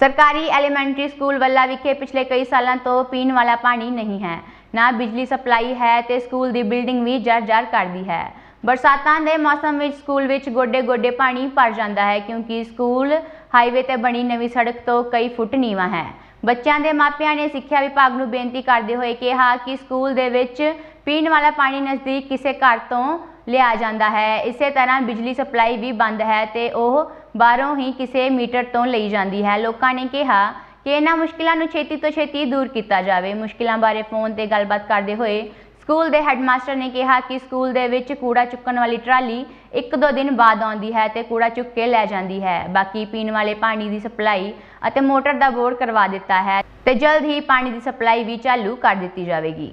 ਸਰਕਾਰੀ elementary school ਵੱਲਾ ਵਿਖੇ ਪਿਛਲੇ ਕਈ ਸਾਲਾਂ ਤੋਂ ਪੀਣ ਵਾਲਾ ਪਾਣੀ ਨਹੀਂ ਹੈ। ਨਾ ਬਿਜਲੀ ਸਪਲਾਈ ਹੈ ਤੇ ਸਕੂਲ ਦੀ ਬਿਲਡਿੰਗ ਵੀ ਜਰ-ਜਰ ਕਰਦੀ ਹੈ। ਬਰਸਾਤਾਂ ਦੇ ਮੌਸਮ ਵਿੱਚ ਸਕੂਲ ਵਿੱਚ ਗੋਡੇ-ਗੋਡੇ ਪਾਣੀ ਭਰ ਜਾਂਦਾ ਹੈ ਕਿਉਂਕਿ ਸਕੂਲ ਹਾਈਵੇ ਤੇ ਬਣੀ ਨਵੀਂ ਸੜਕ ਤੋਂ ਕਈ ਫੁੱਟ ਨੀਵਾਂ ਹੈ। ਬੱਚਿਆਂ ਦੇ ਮਾਪਿਆਂ ਨੇ ਸਿੱਖਿਆ ਵਿਭਾਗ ਨੂੰ ਬੇਨਤੀ ਕਰਦੇ ਹੋਏ ਕਿਹਾ ਕਿ ਸਕੂਲ ਦੇ ਵਿੱਚ ਪੀਣ ਵਾਲਾ ਪਾਣੀ ਨਜ਼ਦੀਕ ਕਿਸੇ ਘਰ ਤੋਂ ਲਿਆ ਜਾਂਦਾ ਹੈ। ਇਸੇ ਤਰ੍ਹਾਂ ਬਿਜਲੀ ਸਪਲਾਈ ਵੀ ਬੰਦ ਹੈ ਤੇ ਉਹ ਬਾਹਰੋਂ ਹੀ ਕਿਸੇ ਮੀਟਰ ਤੋਂ ਲਈ ਜਾਂਦੀ ਹੈ। ਲੋਕਾਂ ਨੇ ਕਿਹਾ ਕਿ ਇਹਨਾਂ ਮੁਸ਼ਕਿਲਾਂ ਨੂੰ ਛੇਤੀ ਤੋਂ ਛੇਤੀ ਦੂਰ ਕੀਤਾ ਜਾਵੇ। ਮੁਸ਼ਕਿਲਾਂ ਬਾਰੇ ਫੋਨ ਤੇ ਗੱਲਬਾਤ ਕਰਦੇ ਹੋਏ ਸਕੂਲ ਦੇ ਹੈੱਡਮਾਸਟਰ ਨੇ ਕਿਹਾ ਕਿ ਸਕੂਲ ਦੇ ਵਿੱਚ ਕੂੜਾ ਚੁੱਕਣ ਵਾਲੀ ਟਰਾਲੀ ਇੱਕ ਦੋ ਦਿਨ ਬਾਅਦ ਆਉਂਦੀ ਹੈ ਤੇ ਕੂੜਾ ਚੁੱਕ ਕੇ ਲੈ ਜਾਂਦੀ ਹੈ। ਬਾਕੀ ਪੀਣ ਵਾਲੇ ਪਾਣੀ ਦੀ ਸਪਲਾਈ ਅਤੇ ਮੋਟਰ ਦਾ ਬੋਰ ਕਰਵਾ ਦਿੱਤਾ ਹੈ ਤੇ ਜਲਦ ਹੀ ਪਾਣੀ ਦੀ ਸਪਲਾਈ ਵੀ ਚਾਲੂ ਕਰ ਦਿੱਤੀ ਜਾਵੇਗੀ।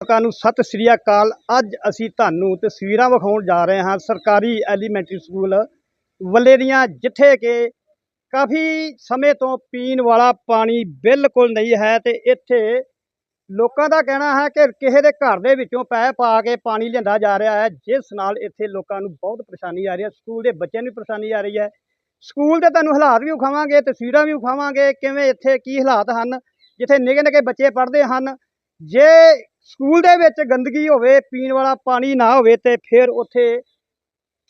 ਲੋਕਾਂ ਨੂੰ ਸਤਿ ਸ੍ਰੀ ਅਕਾਲ। ਅੱਜ ਅਸੀਂ ਤੁਹਾਨੂੰ ਤਸਵੀਰਾਂ ਵਿਖਾਉਣ ਜਾ ਰਹੇ ਹਾਂ। ਸਰਕਾਰੀ ਐਲੀਮੈਂਟਰੀ ਸਕੂਲ ਵੱਲੇ ਦੀਆਂ ਜਿੱਥੇ ਕਿ ਕਾਫੀ ਸਮੇਂ ਤੋਂ ਪੀਣ ਵਾਲਾ ਪਾਣੀ ਬਿਲਕੁਲ ਨਹੀਂ ਹੈ ਤੇ ਇੱਥੇ ਲੋਕਾਂ ਦਾ ਕਹਿਣਾ ਹੈ ਕਿ ਕਿਸੇ ਦੇ ਘਰ ਦੇ ਵਿੱਚੋਂ ਪੈ ਪਾ ਕੇ ਪਾਣੀ ਲਿਆਂਦਾ ਜਾ ਰਿਹਾ ਹੈ, ਜਿਸ ਨਾਲ ਇੱਥੇ ਲੋਕਾਂ ਨੂੰ ਬਹੁਤ ਪਰੇਸ਼ਾਨੀ ਆ ਰਹੀ ਹੈ, ਸਕੂਲ ਦੇ ਬੱਚਿਆਂ ਨੂੰ ਵੀ ਪਰੇਸ਼ਾਨੀ ਆ ਰਹੀ ਹੈ। ਸਕੂਲ ਦੇ ਤੁਹਾਨੂੰ ਹਾਲਾਤ ਵੀ ਵਿਖਾਵਾਂਗੇ, ਤਸਵੀਰਾਂ ਵੀ ਉਖਾਵਾਂਗੇ ਕਿਵੇਂ ਇੱਥੇ ਕੀ ਹਾਲਾਤ ਹਨ, ਜਿੱਥੇ ਨਿੱਕੇ ਨਿੱਕੇ ਬੱਚੇ ਪੜ੍ਹਦੇ ਹਨ। ਜੇ ਸਕੂਲ ਦੇ ਵਿੱਚ ਗੰਦਗੀ ਹੋਵੇ, ਪੀਣ ਵਾਲਾ ਪਾਣੀ ਨਾ ਹੋਵੇ ਤੇ ਫਿਰ ਉੱਥੇ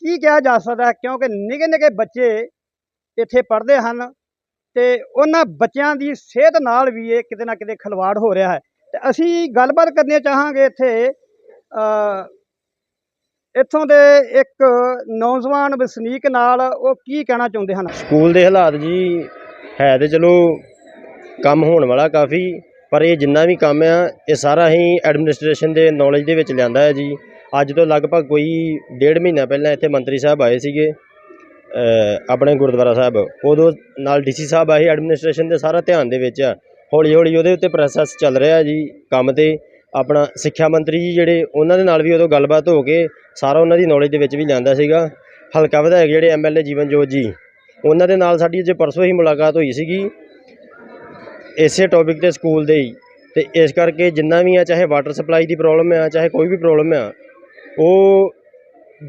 ਕੀ ਕਿਹਾ ਜਾ ਸਕਦਾ ਹੈ? ਕਿਉਂਕਿ ਨਿੱਕੇ ਨਿੱਕੇ ਬੱਚੇ ਇੱਥੇ ਪੜ੍ਹਦੇ ਹਨ ਤੇ ਉਹਨਾਂ ਬੱਚਿਆਂ ਦੀ ਸਿਹਤ ਨਾਲ ਵੀ ਇਹ ਕਿਤੇ ਨਾ ਕਿਤੇ ਖਿਲਵਾੜ ਹੋ ਰਿਹਾ ਹੈ। ਤੇ ਅਸੀਂ ਗੱਲਬਾਤ ਕਰਨੀ ਚਾਹਾਂਗੇ ਇੱਥੇ ਇੱਥੋਂ ਦੇ ਇੱਕ ਨੌਜਵਾਨ ਵਸਨੀਕ ਨਾਲ ਉਹ ਕੀ ਕਹਿਣਾ ਚਾਹੁੰਦੇ ਹਨ? ਸਕੂਲ ਦੇ ਹਾਲਾਤ ਜੀ ਹੈ ਤੇ ਚਲੋ ਕੰਮ ਹੋਣ ਵਾਲਾ ਕਾਫੀ, ਪਰ ਇਹ ਜਿੰਨਾ ਵੀ ਕੰਮ ਆ, ਇਹ ਸਾਰਾ ਹੀ ਐਡਮਿਨਿਸਟ੍ਰੇਸ਼ਨ ਦੇ ਨੌਲੇਜ ਦੇ ਵਿੱਚ ਲਿਆਂਦਾ ਹੈ ਜੀ। ਅੱਜ ਤੋਂ ਲਗਭਗ ਕੋਈ ਡੇਢ ਮਹੀਨਾ ਪਹਿਲਾਂ ਇੱਥੇ ਮੰਤਰੀ ਸਾਹਿਬ ਆਏ ਸੀਗੇ ਆਪਣੇ ਗੁਰਦੁਆਰਾ ਸਾਹਿਬ। ਉਦੋਂ ਨਾਲ ਡੀਸੀ ਸਾਹਿਬ ਆਏ, ਐਡਮਿਨਿਸਟ੍ਰੇਸ਼ਨ ਦੇ ਸਾਰਾ ਧਿਆਨ ਦੇ ਵਿੱਚ ਆ। ਹੌਲੀ ਹੌਲੀ ਉਹਦੇ ਉੱਤੇ ਪ੍ਰੋਸੈਸ ਚੱਲ ਰਿਹਾ ਜੀ, ਕੰਮ ਤੇ। ਆਪਣਾ ਸਿੱਖਿਆ ਮੰਤਰੀ ਜੀ ਜਿਹੜੇ, ਉਹਨਾਂ ਦੇ ਨਾਲ ਵੀ ਉਦੋਂ ਗੱਲਬਾਤ ਹੋ ਕੇ ਸਾਰਾ ਉਹਨਾਂ ਦੀ ਨੌਲੇਜ ਦੇ ਵਿੱਚ ਵੀ ਲਿਆਂਦਾ ਸੀਗਾ। ਹਲਕਾ ਵਿਧਾਇਕ ਜਿਹੜੇ ਐਮਐਲਏ ਜੀਵਨਜੋਤ ਜੀ, ਉਹਨਾਂ ਦੇ ਨਾਲ ਸਾਡੀ ਜੇ ਪਰਸੋਂ ਹੀ ਮੁਲਾਕਾਤ ਹੋਈ ਸੀਗੀ। ਇਸੇ ਟੌਪਿਕ ਤੇ ਸਕੂਲ ਦੇ ਹੀ। ਤੇ ਇਸ ਕਰਕੇ ਜਿੰਨਾ ਵੀ ਆ, ਚਾਹੇ ਵਾਟਰ ਸਪਲਾਈ ਦੀ ਪ੍ਰੋਬਲਮ ਆ, ਚਾਹੇ ਕੋਈ ਵੀ ਪ੍ਰੋਬਲਮ ਆ ਉਹ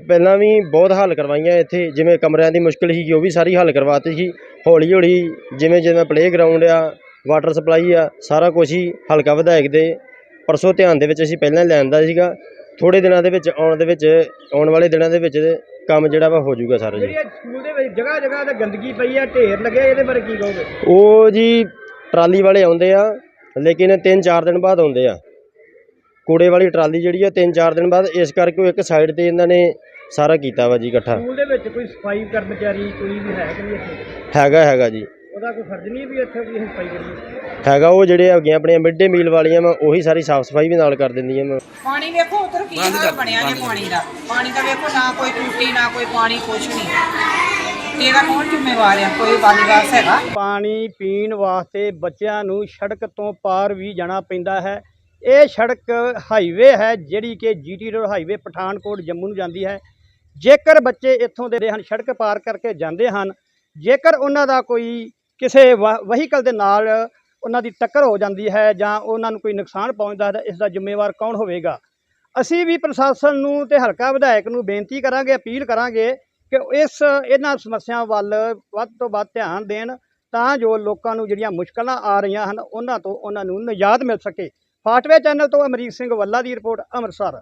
ਪਹਿਲਾਂ ਵੀ ਬਹੁਤ ਹੱਲ ਕਰਵਾਈਆਂ ਇੱਥੇ ਜਿਵੇਂ ਕਮਰਿਆਂ ਦੀ ਮੁਸ਼ਕਲ ਸੀਗੀ ਉਹ ਵੀ ਸਾਰੀ ਹੱਲ ਕਰਵਾਤੀ ਸੀ। ਹੌਲੀ ਹੌਲੀ ਜਿਵੇਂ ਜਿਵੇਂ ਪਲੇਗਰਾਉਂਡ ਆ ਵਾਟਰ ਸਪਲਾਈ ਆ ਸਾਰਾ ਕੁਝ ਹੀ ਹਲਕਾ ਵਿਧਾਇਕ ਦੇ ਪਰਸੋਂ ਧਿਆਨ ਦੇ ਵਿੱਚ ਅਸੀਂ ਪਹਿਲਾਂ ਲਿਆਂਦਾ ਸੀਗਾ। ਥੋੜੇ ਦਿਨਾਂ ਦੇ ਵਿੱਚ ਆਉਣ ਦੇ ਵਿੱਚ ਆਉਣ ਵਾਲੇ ਦਿਨਾਂ ਦੇ ਵਿੱਚ ਕੰਮ ਜਿਹੜਾ ਵਾ ਹੋ ਜਾਊਗਾ ਸਾਰਾ ਜੀ। ਸਕੂਲ ਦੇ ਵਿੱਚ ਜਗ੍ਹਾ ਜਗ੍ਹਾ ਤੇ ਗੰਦਗੀ ਪਈ ਹੈ ਢੇਰ ਲੱਗੇ ਇਹਦੇ ਬਾਰੇ ਕੀ ਕਹੋਗੇ? ਉਹ ਜੀ ਟਰਾਲੀ ਵਾਲੇ ਆਉਂਦੇ ਆ ਲੇਕਿਨ 3-4 ਦਿਨ ਬਾਅਦ ਆਉਂਦੇ ਆ। ਕੂੜੇ ਵਾਲੀ ਟਰਾਲੀ ਜਿਹੜੀ ਆ 3-4 ਦਿਨ ਬਾਅਦ ਇਸ ਕਰਕੇ ਉਹ ਇੱਕ ਸਾਈਡ ਤੇ ਇਹਨਾਂ ਨੇ ਸਾਰਾ ਕੀਤਾ ਵਾ ਜੀ ਇਕੱਠਾ। ਸਕੂਲ ਦੇ ਵਿੱਚ ਕੋਈ ਸਫ਼ਾਈ ਕਰਮਚਾਰੀ ਕੋਈ ਵੀ ਹੈ ਕਿ ਨਹੀਂ ਇੱਥੇ? ਹੈਗਾ ਹੈਗਾ ਜੀ। ਉਹਦਾ ਕੋਈ ਫਰਜ਼ ਨਹੀਂ ਵੀ ਇੱਥੇ ਕੋਈ ਸਫ਼ਾਈ ਕਰੀਏ? ਹੈਗਾ ਉਹ ਜਿਹੜੇ ਹੈਗੇ ਆਪਣੀਆਂ ਮਿਡ ਡੇ ਮੀਲ ਵਾਲੀਆਂ ਵਾ ਉਹੀ ਸਾਰੀ ਸਾਫ਼ ਸਫ਼ਾਈ ਵੀ ਨਾਲ ਕਰ ਦਿੰਦੀਆਂ ਵਾ। ਪਾਣੀ ਵੇਖੋ ਉਧਰ ਕੀ ਹਾਲ ਬਣਿਆ ਜੇ ਪਾਣੀ ਦਾ। ਪਾਣੀ ਦਾ। ਵੇਖੋ ਨਾ ਕੋਈ ਟੂਟੀ ਨਾ ਕੋਈ ਪਾਣੀ ਕੁਛ ਨਹੀਂ। ਤੇ ਇਹਦਾ ਕੌਣ ਜ਼ਿੰਮੇਵਾਰ ਆ? ਕੋਈ ਵਾਲੀਵਾਸ ਹੈਗਾ? ਪਾਣੀ ਪੀਣ ਵਾਸਤੇ ਬੱਚਿਆਂ ਨੂੰ ਸੜਕ ਤੋਂ ਪਾਰ ਵੀ ਜਾਣਾ ਪੈਂਦਾ ਹੈ। ਇਹ ਸੜਕ ਹਾਈਵੇ ਹੈ, ਜਿਹੜੀ ਕਿ GT road highway Pathankot Jammu ਨੂੰ ਜਾਂਦੀ ਹੈ। ਜੇਕਰ ਬੱਚੇ ਇੱਥੋਂ ਦੇ ਹਨ ਸੜਕ ਪਾਰ ਕਰਕੇ ਜਾਂਦੇ ਹਨ, ਜੇਕਰ ਉਹਨਾਂ ਦਾ ਕੋਈ ਕਿਸੇ ਵਹੀਕਲ ਦੇ ਨਾਲ ਉਹਨਾਂ ਦੀ ਟੱਕਰ ਹੋ ਜਾਂਦੀ ਹੈ ਜਾਂ ਉਹਨਾਂ ਨੂੰ ਕੋਈ ਨੁਕਸਾਨ ਪਹੁੰਚਦਾ ਹੈ, ਤਾਂ ਇਸ ਦਾ ਜ਼ਿੰਮੇਵਾਰ ਕੌਣ ਹੋਵੇਗਾ? ਅਸੀਂ ਵੀ ਪ੍ਰਸ਼ਾਸਨ ਨੂੰ ਤੇ ਹਲਕਾ ਵਿਧਾਇਕ ਨੂੰ ਬੇਨਤੀ ਕਰਾਂਗੇ, ਅਪੀਲ ਕਰਾਂਗੇ ਕਿ ਇਸ, ਇਹਨਾਂ ਸਮੱਸਿਆਵਾਂ ਵੱਲ ਵੱਧ ਤੋਂ ਵੱਧ ਧਿਆਨ ਦੇਣ, ਤਾਂ ਜੋ ਲੋਕਾਂ ਨੂੰ ਜਿਹੜੀਆਂ ਮੁਸ਼ਕਲਾਂ ਆ ਰਹੀਆਂ ਹਨ, ਉਹਨਾਂ ਤੋਂ ਉਹਨਾਂ ਨੂੰ ਨਿਜਾਤ ਮਿਲ ਸਕੇ। ਫਾਟਵੇ ਚੈਨਲ ਤੋਂ ਅਮਰੀਕ ਸਿੰਘ ਵੱਲਾ ਦੀ ਰਿਪੋਰਟ ਅੰਮ੍ਰਿਤਸਰ।